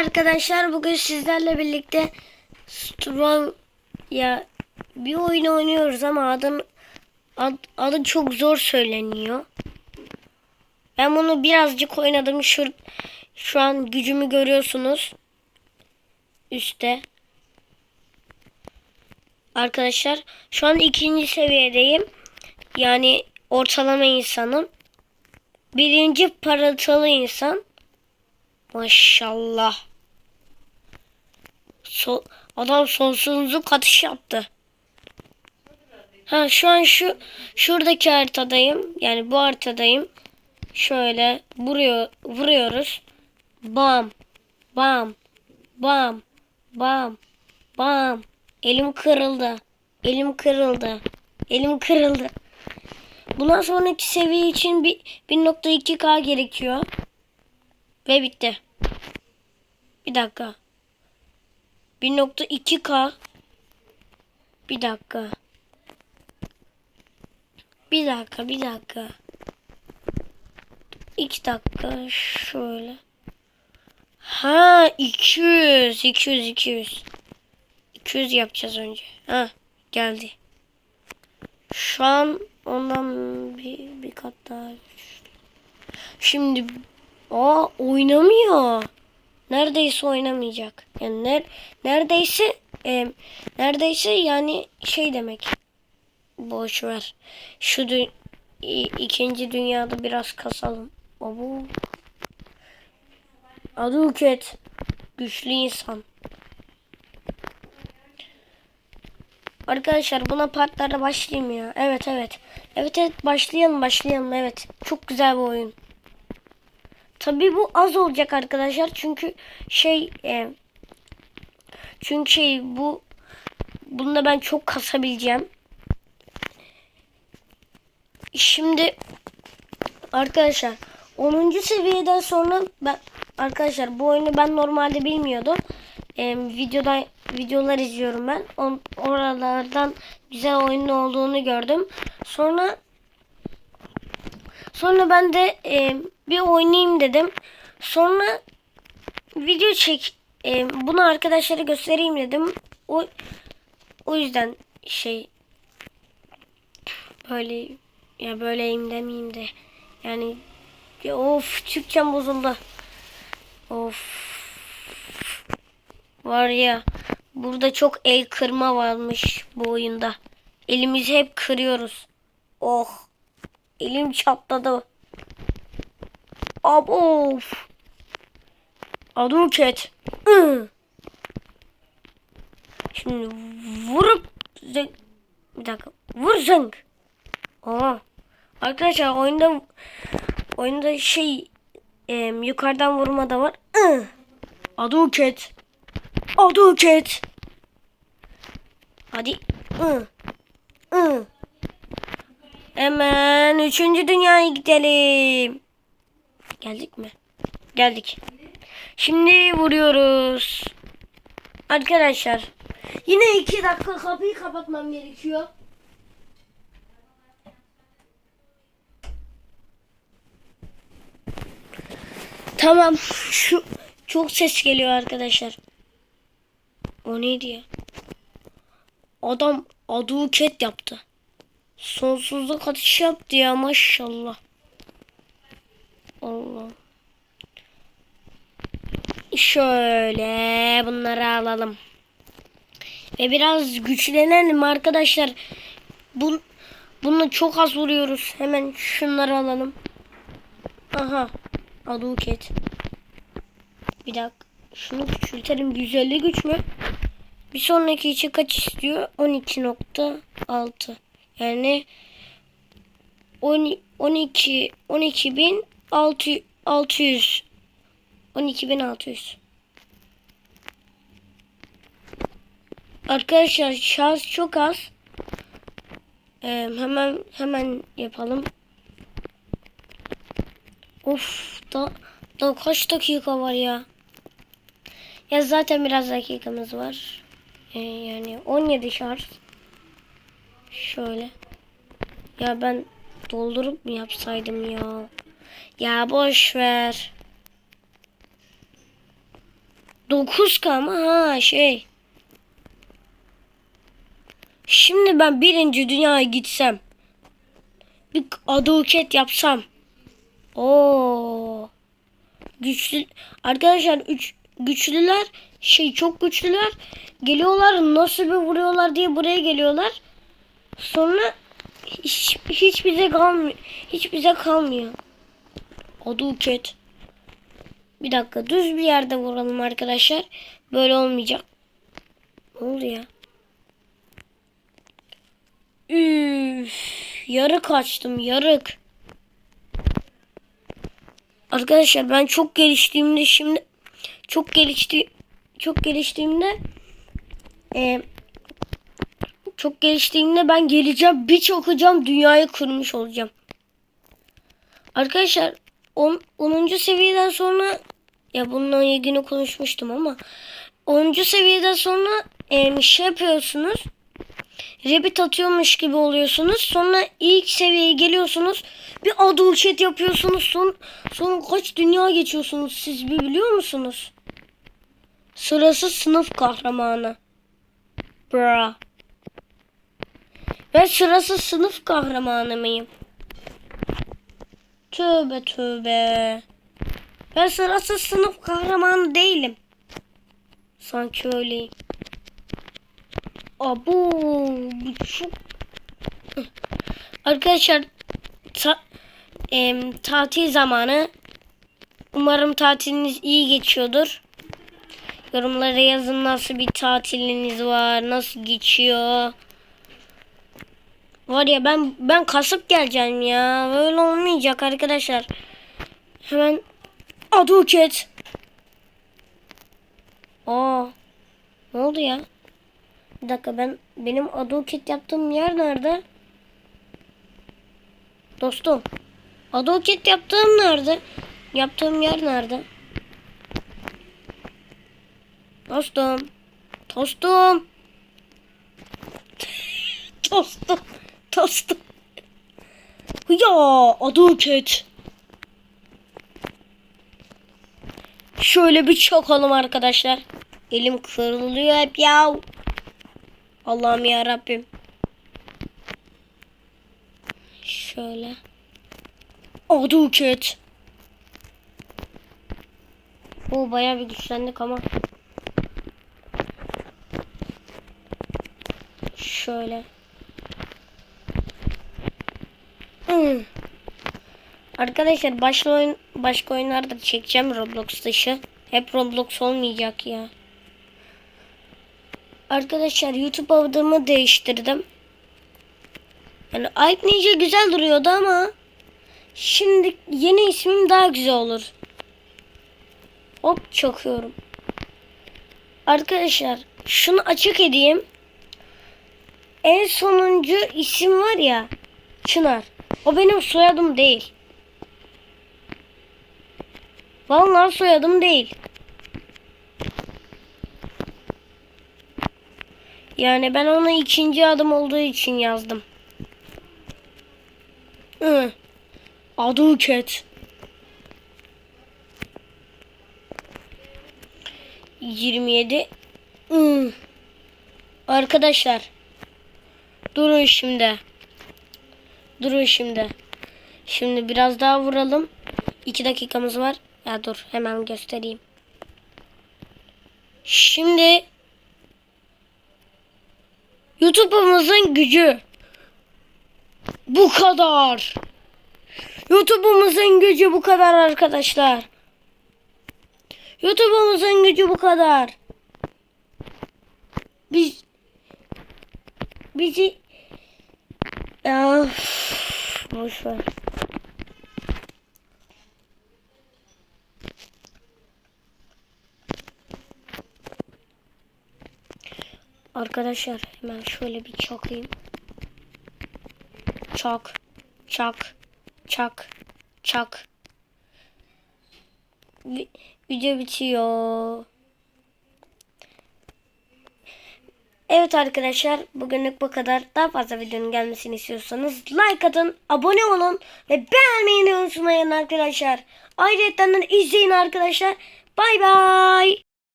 arkadaşlar. Bugün sizlerle birlikte Strong ya bir oyun oynuyoruz ama adın ad, adı çok zor söyleniyor. Ben bunu birazcık oynadım. Şu şu an gücümü görüyorsunuz. Üste. Arkadaşlar şu an ikinci seviyedeyim. Yani ortalama insanım. Birinci parıltılı insan. Maşallah. So adam sonsuzluk katış yaptı. Ha şu an şu şuradaki haritadayım. Yani bu haritadayım. Şöyle vuruyor vuruyoruz. Bam. Bam. Bam. Bam. Bam. Elim kırıldı. Elim kırıldı. Elim kırıldı. Bundan sonraki seviye için bir 1.2K gerekiyor. Ve bitti. Bir dakika. 1.2K. Bir dakika. Bir dakika, bir dakika. İki dakika şöyle. Ha 200, 200, 200. 200 yapacağız önce. Ha geldi. Şu an ondan bir, bir kat daha. Şimdi Aa oynamıyor. Neredeyse oynamayacak. Yani ner, neredeyse e, neredeyse yani şey demek. Boş ver. Şu dü- ikinci dünyada biraz kasalım. Abu. Aduket. Güçlü insan. Arkadaşlar buna partlara başlayayım ya. Evet evet. Evet evet başlayalım başlayalım evet. Çok güzel bir oyun. Tabii bu az olacak arkadaşlar. Çünkü şey e, çünkü şey bu bunda ben çok kasabileceğim. Şimdi arkadaşlar 10. seviyeden sonra ben arkadaşlar bu oyunu ben normalde bilmiyordum. E, videoda videolar izliyorum ben. On, oralardan güzel oyunun olduğunu gördüm. Sonra Sonra ben de e, bir oynayayım dedim. Sonra video çek e, bunu arkadaşlara göstereyim dedim. O o yüzden şey böyle ya böyleyim demeyeyim de yani ya of Türkçem bozuldu. Of var ya burada çok el kırma varmış bu oyunda. Elimizi hep kırıyoruz. Oh. Elim çatladı. Abof. Aduket. Hı. Şimdi vurup zeng... Bir dakika. Vur zeng. Aa. Arkadaşlar oyunda oyunda şey e, yukarıdan vurma da var. Hı. Aduket. Aduket. Hadi. Hı. Hı. Hemen üçüncü dünyaya gidelim. Geldik mi? Geldik. Şimdi vuruyoruz. Arkadaşlar. Yine iki dakika kapıyı kapatmam gerekiyor. Tamam. Şu çok ses geliyor arkadaşlar. O neydi ya? Adam aduket yaptı. Sonsuzluk atış yaptı ya maşallah. Allah. Şöyle bunları alalım. Ve biraz güçlenelim arkadaşlar. Bu, bunu çok az vuruyoruz. Hemen şunları alalım. Aha. Aduket. Bir dakika. Şunu küçültelim. 150 güç mü? Bir sonraki için kaç istiyor? 12.6. Yani 12 12 bin 600 12 bin 600 Arkadaşlar şans çok az. Ee, hemen hemen yapalım. Of da da kaç dakika var ya? Ya zaten biraz dakikamız var. Ee, yani 17 şarj. Şöyle. Ya ben doldurup mu yapsaydım ya? Ya boş ver. 9K mı? Ha şey. Şimdi ben birinci dünyaya gitsem. Bir aduket yapsam. Oo. Güçlü arkadaşlar üç güçlüler şey çok güçlüler geliyorlar nasıl bir vuruyorlar diye buraya geliyorlar. Sonra hiç, hiç bize kalmıyor. Hiç bize kalmıyor. Aduket. Bir dakika düz bir yerde vuralım arkadaşlar. Böyle olmayacak. Ne oldu ya? Üf, yarık açtım yarık. Arkadaşlar ben çok geliştiğimde şimdi çok gelişti çok geliştiğimde e, çok geliştiğimde ben geleceğim bir çokacağım dünyayı kurmuş olacağım. Arkadaşlar 10. 10. seviyeden sonra ya bununla ilgili konuşmuştum ama 10. seviyeden sonra e, şey yapıyorsunuz. Rabbit atıyormuş gibi oluyorsunuz. Sonra ilk seviyeye geliyorsunuz. Bir aduket yapıyorsunuz. Son, sonra kaç dünya geçiyorsunuz siz bir biliyor musunuz? Sırası sınıf kahramanı. Bra. Ben sırası sınıf kahramanı mıyım? Tövbe tövbe. Ben sırası sınıf kahramanı değilim. Sanki öyleyim. Abu bu çok Arkadaşlar ta, em, tatil zamanı. Umarım tatiliniz iyi geçiyordur. Yorumlara yazın nasıl bir tatiliniz var, nasıl geçiyor. Var ya ben ben kasıp geleceğim ya. Böyle olmayacak arkadaşlar. Hemen aduket. Aa. Ne oldu ya? Bir dakika ben benim aduket yaptığım yer nerede? Dostum. Aduket yaptığım nerede? Yaptığım yer nerede? Dostum. Dostum. Dostum. Dostum. Ya aduket. Şöyle bir çakalım arkadaşlar. Elim kırılıyor hep ya. Allah'ım ya Rabbim. Şöyle. Aduket. O bayağı bir güçlendik ama. Şöyle. Arkadaşlar başka oyun başka oyunlarda çekeceğim Roblox dışı. Hep Roblox olmayacak ya. Arkadaşlar YouTube adımı değiştirdim. Yani Ayıp Ninja güzel duruyordu ama şimdi yeni ismim daha güzel olur. Hop çakıyorum. Arkadaşlar şunu açık edeyim. En sonuncu isim var ya Çınar. O benim soyadım değil. Vallahi soyadım değil. Yani ben ona ikinci adım olduğu için yazdım. Hı. Aduket. 27. Hı. Arkadaşlar. Durun şimdi. Durun şimdi. Şimdi biraz daha vuralım. 2 dakikamız var. Ya dur hemen göstereyim. Şimdi YouTube'umuzun gücü bu kadar. YouTube'umuzun gücü bu kadar arkadaşlar. YouTube'umuzun gücü bu kadar. Biz bizi ya boş ver. Arkadaşlar hemen şöyle bir çakayım. Çak, çak, çak, çak. Vi- video bitiyor. Evet arkadaşlar bugünlük bu kadar. Daha fazla videonun gelmesini istiyorsanız like atın, abone olun ve beğenmeyi unutmayın arkadaşlar. Ayrıca izleyin arkadaşlar. Bay bay.